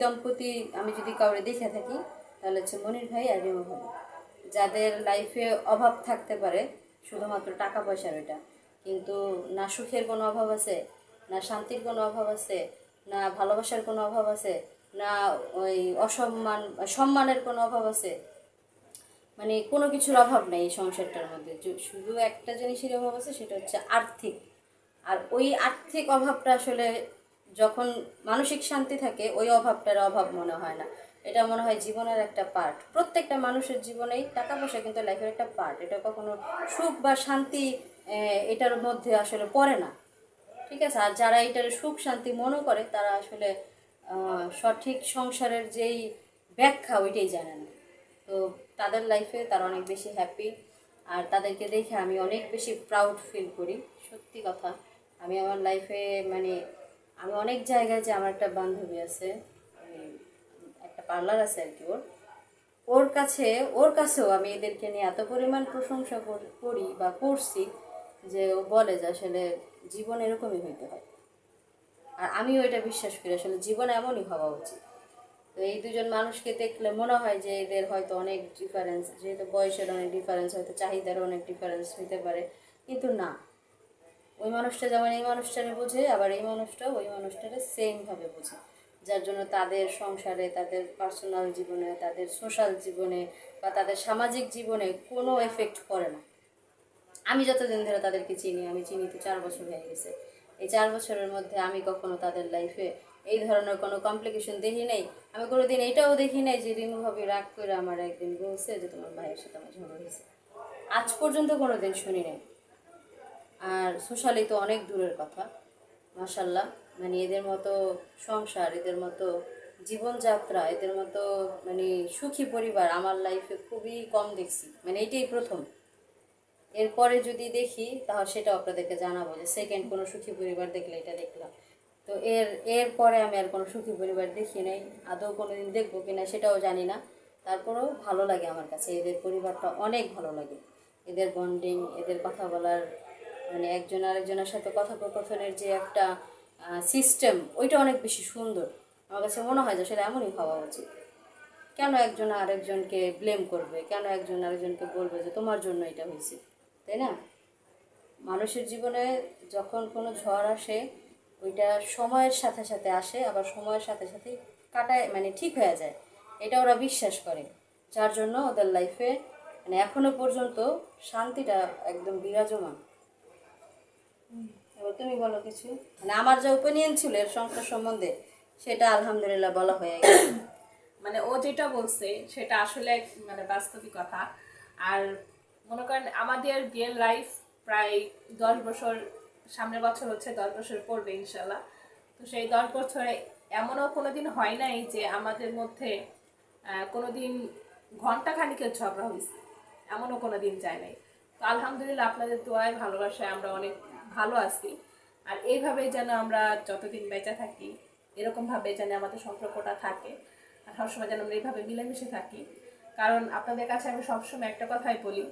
দম্পতি আমি যদি কাউরে দেখে থাকি, তাহলে হচ্ছে মনির ভাই আর রিমা ভাই। যাদের লাইফে অভাব থাকতে পারে, শুধুমাত্র টাকা পয়সার এটা কিন্তু না সুখের কোনো অভাব আছে, না শান্তির কোনো অভাব আছে, না ভালোবাসার কোনো অভাব আছে, না ওই অসম্মান, সম্মানের কোনো অভাব আছে। মানে কোনো কিছুর অভাব নেই এই সংসারটার মধ্যে। শুধু একটা জিনিসের অভাব আছে, সেটা হচ্ছে আর্থিক। আর ওই আর্থিক অভাবটা আসলে যখন মানসিক শান্তি থাকে, ওই অভাবটার অভাব মনে হয় না। এটা মনে হয় জীবনের একটা পার্ট। প্রত্যেকটা মানুষের জীবনেই টাকা পয়সা কিন্তু লাইফের একটা পার্ট। এটা কখনো সুখ বা শান্তি এটার মধ্যে আসলে পড়ে না। ঠিক আছে? আর যারা এটার সুখ, শান্তি মনে করে, তারা আসলে সঠিক সংসারের যেই ব্যাখ্যা, ওইটাই জানে না। তো তাদের লাইফে তারা অনেক বেশি হ্যাপি আর তাদেরকে দেখে আমি অনেক বেশি প্রাউড ফিল করি। সত্যি কথা, আমি আমার লাইফে মানে আমি অনেক জায়গায় যে আমার একটা বান্ধবী আছে একটা পার্লার আছে আর কি ওর। ওর কাছে, ওর কাছেও আমি এদেরকে নিয়ে এত পরিমাণ প্রশংসা করি বা করছি যে ও বলে যে আসলে জীবন এরকমই হইতে হয়। আর আমিও এটা বিশ্বাস করি, আসলে জীবন এমনই হওয়া উচিত। তো এই দুজন মানুষকে দেখলে মনে হয় যে এদের হয়তো অনেক ডিফারেন্স যেহেতু বয়সের অনেক ডিফারেন্স হয়তো চাহিদার অনেক ডিফারেন্স হতে পারে। কিন্তু না ওই মানুষটা যেমন এই মানুষটারে বোঝে, আবার এই মানুষটা ওই মানুষটারে সেমভাবে বোঝে। যার জন্য তাদের সংসারে, তাদের পার্সোনাল জীবনে, তাদের সোশ্যাল জীবনে বা তাদের সামাজিক জীবনে কোনো এফেক্ট পড়ে না। আমি যতদিন ধরে তাদেরকে চিনি, আমি চিনি তো চার বছর হয়ে গেছে। এই চার বছরের মধ্যে আমি কখনো তাদের লাইফে এই ধরনের কোনো কমপ্লিকেশন দেখি নাই। আমি কোনোদিন এটাও দেখি নাই যে রিমু ভাবি রাগ করে আমার একদিন বলছে যে তোমার ভাইয়ের সাথে আমার ঝগড়া হয়েছে। আজ পর্যন্ত কোনো দিন শুনি নাই। আর সোশ্যালি তো অনেক দূরের কথা মাসাল্লাহ মানে এদের মতো সংসার, এদের মতো জীবনযাত্রা, এদের মতো মানে সুখী পরিবার আমার লাইফে খুবই কম দেখছি। মানে এটাই প্রথম। এরপরে যদি দেখি, তাহলে সেটা আপনাদেরকে জানাব যে সেকেন্ড কোনো সুখী পরিবার দেখলে এটা দেখলাম। তো এর, এরপরে আমি আর কোনো সুখী পরিবার দেখি নাই, আদৌ কোনো দিন দেখব কি না সেটাও জানি না। তারপরেও ভালো লাগে আমার কাছে, এদের পরিবারটা অনেক ভালো লাগে। এদের বন্ডিং এদের কথা বলার মানে একজন আরেকজনের সাথে কথোপকথনের যে একটা সিস্টেম ওইটা অনেক বেশি সুন্দর। আমার কাছে মনে হয় যে সেটা এমনই হওয়া উচিত। কেন একজন আরেকজনকে ব্লেম করবে? কেন একজন আরেকজনকে বলবে যে তোমার জন্য এটা হয়েছে? তাই না? মানুষের জীবনে যখন কোনো ঝড় আসে, ওইটা সময়ের সাথে সাথে আসে, আবার সময়ের সাথে সাথে কাটায় মানে ঠিক হয়ে যায়। এটা ওরা বিশ্বাস করে। যার জন্য ওদের লাইফে মানে এখনও পর্যন্ত শান্তিটা একদম বিরাজমান। তুমি বলো কিছু। মানে আমার যে ওপিনিয়ন ছিল এর সংসার সম্বন্ধে সেটা আলহামদুলিল্লাহ বলা হয়ে গেছে। মানে ও যেটা বলছে সেটা আসলে মানে বাস্তবিক কথা। আর মনে করেন আমাদের বিয়ের লাইফ প্রায় দশ বছর সামনের বছর হচ্ছে দশ বছর পড়বে ইনশাল্লাহ তো সেই দশ বছরে এমনও কোনোদিন হয় নাই যে আমাদের মধ্যে আহ, কোনোদিন ঘণ্টা খানিকের ঝগড়া হয়েছে। এমনও কোনো দিন যায় নাই। তো আলহামদুলিল্লাহ আপনাদের দোয়ায় ভালোবাসায় আমরা অনেক ভালো আছি। আর এইভাবেই যেন আমরা যতদিন বেঁচে থাকি, এরকমভাবে যেন আমাদের সম্পর্কটা থাকে। আর সবসময় যেন আমরা এইভাবে মিলেমিশে থাকি। কারণ আপনাদের কাছে আমি সবসময় একটা কথাই বলি,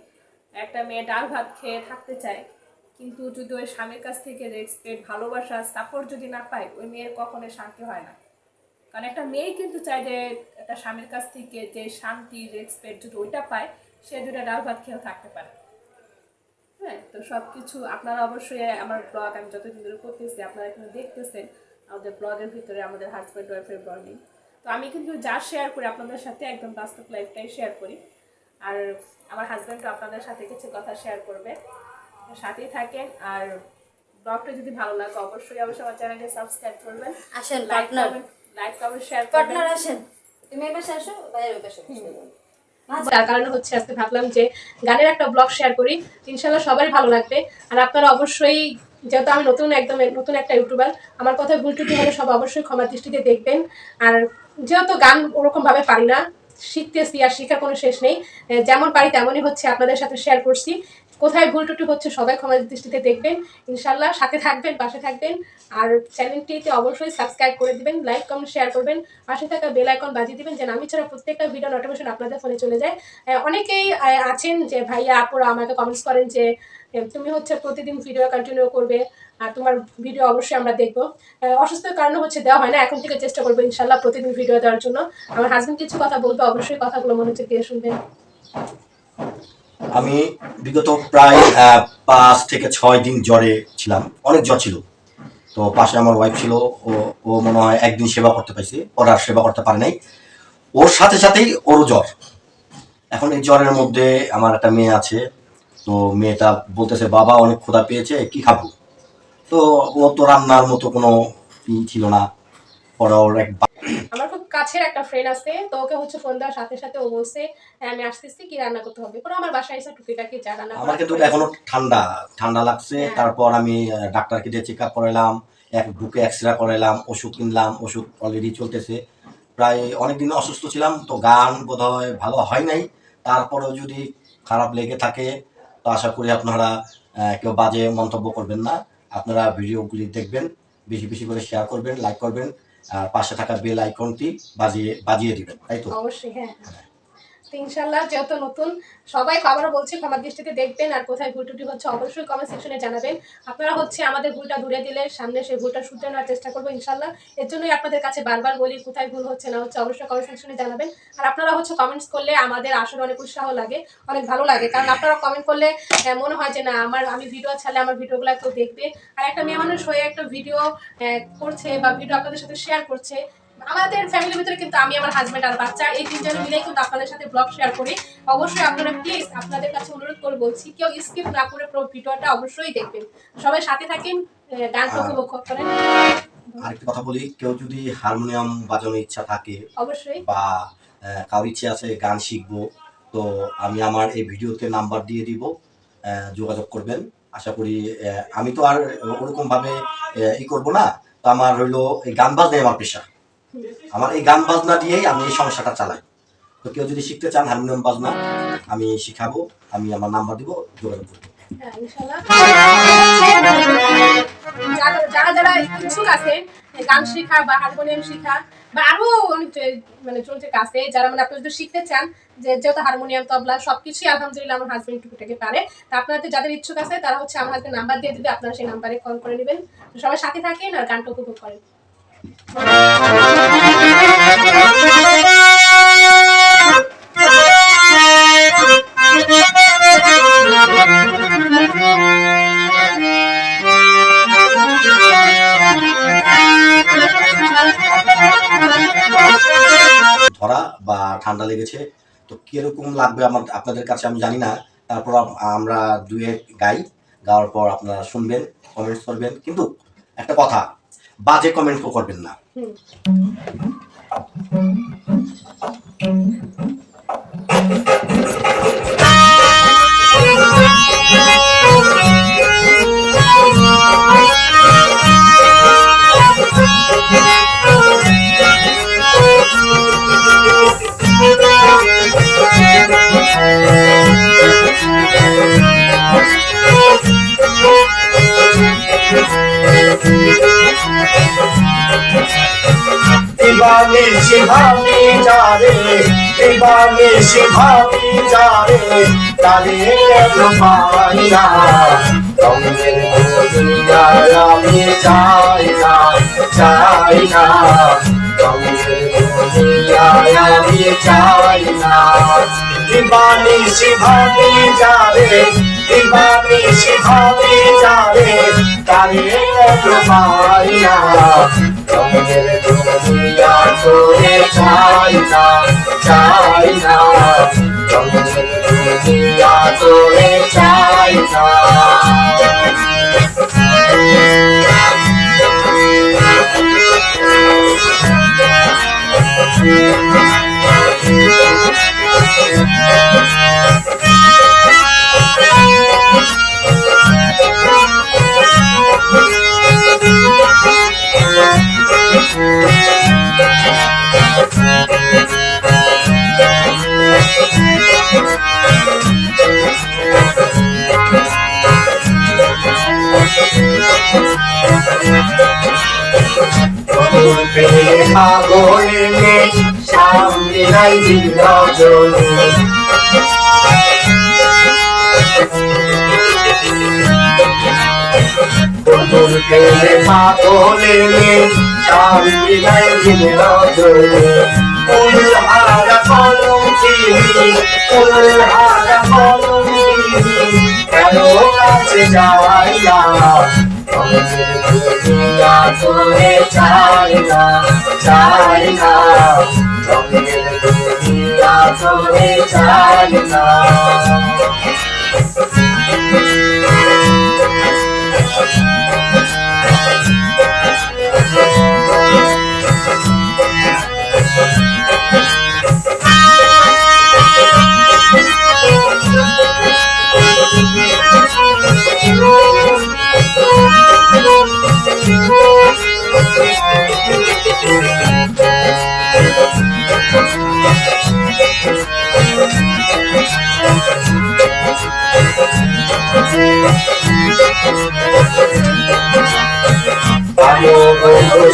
একটা মেয়ে ডাল ভাত খেয়ে থাকতে চায়, কিন্তু যদি ওই স্বামীর কাছ থেকে রেসপেক্ট ভালোবাসা সাপোর্ট যদি না পায়, ওই মেয়ের কখনোই শান্তি হয় না। কারণ একটা মেয়ে কিন্তু চায় যে একটা স্বামীর কাছ থেকে যে শান্তি রেসপেক্ট যদি ওইটা পায়, সে দুটা ডাল ভাত খেয়েও থাকতে পারে। হ্যাঁ তো সব কিছু আপনারা অবশ্যই আমার ব্লগ আমি যতদিন ধরে করতেছি আপনারা এখানে দেখতেছেন আমাদের ব্লগের ভিতরে আমাদের হাজব্যান্ড ওয়াইফের ব্লগিং তো আমি কিন্তু যা শেয়ার করি আপনাদের সাথে একদম বাস্তব লাইফটাই শেয়ার করি। আর আমার হাজব্যান্ডও আপনাদের সাথে কিছু কথা শেয়ার করবে। সাথেই থাকেন আর ব্লগটা যদি ভালো লাগে অবশ্যই অবশ্যই আমার চ্যানেলকে সাবস্ক্রাইব করবেন। আসেন like comment like comment share করবেন। পার্টনার আসেন। তুমি পাশে আসো বাইরের ওই যাও। তার কারণে হচ্ছে আজকে ভাবলাম যে গানের একটা ব্লগ শেয়ার করি। ইনশাল্লাহ সবারই ভালো লাগবে। আর আপনারা অবশ্যই, যেহেতু আমি নতুন একদম, নতুন একটা ইউটিউবার, আমার কথা ভুল টুটি হলে সব অবশ্যই ক্ষমা দৃষ্টিতে দেখবেন। আর যেহেতু গান ওরকমভাবে পারি না, শিখতেছি আর শিখার কোনো শেষ নেই। যেমন পারি তেমনই হচ্ছে আপনাদের সাথে শেয়ার করছি। কোথায় ভুল ত্রুটি হচ্ছে সবাই ক্ষমা দৃষ্টিতে দেখবেন। ইনশাল্লাহ সাথে থাকবেন পাশে থাকবেন। আর চ্যানেলটিতে অবশ্যই সাবস্ক্রাইব করে দিবেন লাইক কমেন্ট শেয়ার করবেন। পাশে থাকা বেল আইকন বাজিয়ে দিবেন যেন আমি ছাড়া প্রত্যেকটা ভিডিও নোটিফিকেশন আপনাদের ফোনে চলে যায়। অনেকেই আছেন যে ভাইয়া আপুরা আমাকে কমেন্টস করেন যে তুমি হচ্ছে প্রতিদিন ভিডিও কন্টিনিউ করবে আর তোমার ভিডিও অবশ্যই আমরা দেখব। আহ, অসুস্থতার কারণে হচ্ছে দেওয়া হয় না। এখন থেকে চেষ্টা করব ইনশাল্লাহ প্রতিদিন ভিডিও দেওয়ার জন্য। আমার হাজবেন্ড কিছু কথা বলবে অবশ্যই কথাগুলো মনে হচ্ছে দিয়ে শুনবেন। আমি বিগত প্রায় পাঁচ থেকে ছয় দিন জ্বরে ছিলাম। অনেক জ্বর ছিল। তো পাশে আমার ওয়াইফ ছিল। ও ও মনে হয় একদিন সেবা করতে পারছে। ওরা আর সেবা করতে পারে নাই। ওর সাথে সাথেই ওরও জ্বর। এখন এই জ্বরের মধ্যে আমার একটা মেয়ে আছে। তো মেয়েটা বলতেছে, বাবা, অনেক ক্ষুধা পেয়েছে, কি খাব? তো ও তো রান্নার মতো কোনো ই ছিল না। পরে ওর এক আমার খুব কাছের একটা ফ্রেন্ড আছে তো ওকে হচ্ছে ফোন দেওয়ার সাথে সাথে ও বলছে "হ্যাঁ, আমি আসতেছি কি রান্না করতে হবে? পরে আমার বাসায় এসে টুকিটাকি যা রান্না আমার কিন্তু এখনও ঠান্ডা ঠান্ডা লাগছে। হ্যাঁ। তারপর আমি ডাক্তারকে দিয়ে চেক আপ করাইলাম এক বুকে এক্সরে করাইলাম ওষুধ কিনলাম ওষুধ অলরেডি চলতেছে। প্রায় অনেকদিন অসুস্থ ছিলাম তো গান বোধহয় ভালো হয় নাই। তারপরেও যদি খারাপ লেগে থাকে তো আশা করি আপনারা কেউ বাজে মন্তব্য করবেন না। আপনারা ভিডিওগুলি দেখবেন বেশি বেশি করে শেয়ার করবেন লাইক করবেন। পাশে থাকা বেল আইকনটি বাজিয়ে বাজিয়ে দিবেন তাই তো? অবশ্যই হ্যাঁ। ইনশাল্লাহ যেহেতু নতুন সবাই আবারও বলছি ক্ষমার দৃষ্টিতে দেখবেন আর কোথায় ভুল টুটি হচ্ছে অবশ্যই কমেন্ট সেকশনে জানাবেন। আপনারা হচ্ছে আমাদের ভুলটা ধরে দিলে সামনে সেই ভুলটা শুধরে নেওয়ার চেষ্টা করব ইনশাল্লাহ এর জন্যই আপনাদের কাছে বারবার বলি কোথায় ভুল হচ্ছে না হচ্ছে অবশ্যই কমেন্ট সেকশনে জানাবেন। আর আপনারা হচ্ছে কমেন্টস করলে আমাদের আসলে অনেক উৎসাহ লাগে, অনেক ভালো লাগে। কারণ আপনারা কমেন্ট করলে মনে হয় যে না, আমার, আমি ভিডিও ছাড়লে আমার ভিডিওগুলো কেউ দেখবে। আর একটা মেয়ে মানুষ হয়ে একটা ভিডিও করছে বা ভিডিও আপনাদের সাথে শেয়ার করছে আমাদের ফ্যামিলির ভিতরে কিন্তু আমি আমার হাজবেন্ড আর বাচ্চা এই তিনজনে মিলেই কিন্তু আপনাদের সাথে ব্লগ শেয়ার করি। অবশ্যই আপনারা প্লিজ আপনাদের কাছে অনুরোধ করে বলছি কেউ স্কিপ না করে পুরো ভিডিওটা অবশ্যই দেখবেন। সবাই সাথে থাকেন আহ, গানটা উপভোগ করেন। আরেকটা কথা বলি কেউ যদি হারমোনিয়াম বাজানোর ইচ্ছা থাকে অবশ্যই। বা কারোর ইচ্ছে আছে গান শিখব তো আমি আমার এই ভিডিওতে নাম্বার দিয়ে দিব যোগাযোগ করবেন। আশা করি আমি তো আর ওরকম ভাবে ই করব না তো আমার হইল এই গান বাজনাই আমার পেশা। আমার এই গান বাজনা দিয়েই আমি এই সংসারটা চালাই। তো কেউ যদি শিখতে চান হারমোনিয়াম বাজনা আমি শিখাবো আমি আমার নাম্বার দিব যোগাযোগ করব। হ্যাঁ, আরও অনেক মানে যারা মানে আপনারা শিখতে চান যেহেতু হারমোনিয়াম তবলা সবকিছুই আলহামদুলিল্লাহ আমার টুকুটাকে পারে। তা আপনাদের যাদের ইচ্ছুক আছে তারা হচ্ছে আমার হাজবেন্ড নাম্বার দিয়ে দিবে আপনারা সেই নাম্বারে কল করে নেবেন। সবাই সাথে থাকেন আর গানটা উপভোগ করেন। ধরা বা ঠান্ডা লেগেছে, তো কীরকম লাগবে আমার আপনাদের কাছে আমি জানি না। তারপর আমরা দুয়ে গাই, গাওয়ার পর আপনারা শুনবেন কমেন্টস করবেন। কিন্তু একটা কথা বাজে কমেন্ট করবেন না। হুম। দিবানে শিভামি যারে দিবানে শিভামি যারে, তারে রূপাইয়া রঙের দুনিয়ায় আমি যাই না যাই না রঙের দুনিয়ায় আমি যাই না দিবানে শিভামি যারে দিবানে শিভামি যারে, তারে রূপাইয়া রঙের দুনিয়া তোরে চাই না চাই না চলে চাই তোরে চাই না নাই দিন রজনী তোর প্রেমে পাগলে শান্তি নাই দিন রজনী ফুলহারা কলঙ্কিনী ফুলহারা কলঙ্কিনী কেন কাছে যাই না রঙের দুনিয়া তোরে চাই না চাই না তোরে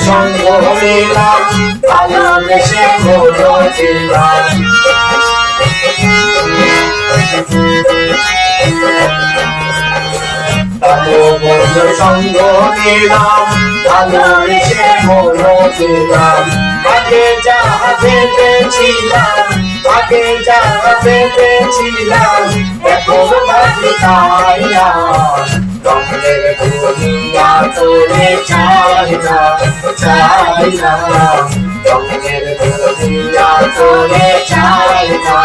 সঙ্গ নিলাম ভালোবেসে বন্ধু সঙ্গ নিলাম ভালোবেসে ছিলাম আগে যা ভেবেছিলাম আগে যা ভেবেছিলাম এখন ভাবি রঙের দুনিয়া তোরে চাই না চাই না রঙের দুনিয়া তোরে চাই না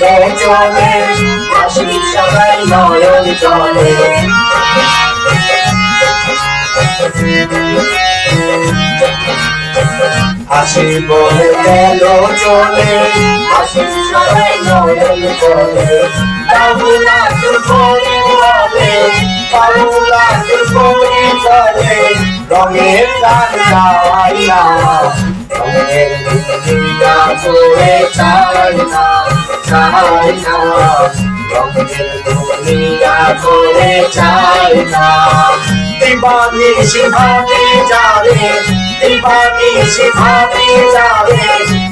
গেল চলে আসি সবাই নয়ন চলে আসি বলে গেল চলে আসি সবাই নয়ন চলে বাবুলা তোর বলে বাবুলা তোর বলে রঙের গান গাই না রঙের দুনিয়া তোরে চাই না চাই না রঙের দুনিয়া তোরে চাই না দিবানি শিভাবে যাবে দিবানি শিভাবে যাবে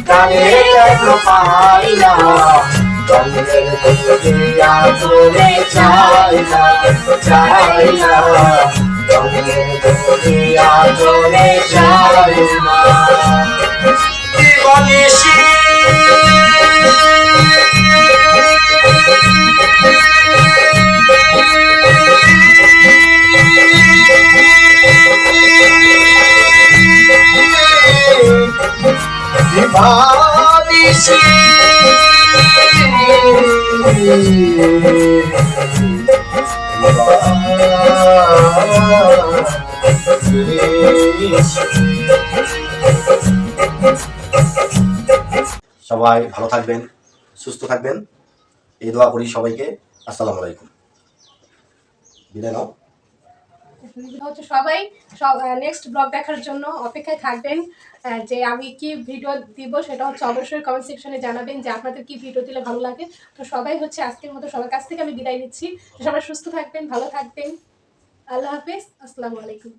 কানে কেন পাই না রঙের দুনিয়া তোরে চাই না চাই না রঙের দুনিয়া তোরে চাই না দিবানিশি দিবানিশি সবাই ভালো থাকবেন, সুস্থ থাকবেন। এই দোয়া করি সবাইকে। আসসালামু আলাইকুম। বিদায় নাও। হচ্ছে সবাই, সব নেক্সট ব্লগ দেখার জন্য অপেক্ষায় থাকবেন। যে আমি কি ভিডিও দিব সেটা হচ্ছে অবশ্যই কমেন্ট সেকশনে জানাবেন যে আপনাদের কি ভিডিও দিলে ভালো লাগে। তো সবাই হচ্ছে আজকের মতো সবার কাছ থেকে আমি বিদায় নিচ্ছি। সবাই সুস্থ থাকবেন, ভালো থাকবেন। আল্লাহ হাফেজ। আসসালামু আলাইকুম।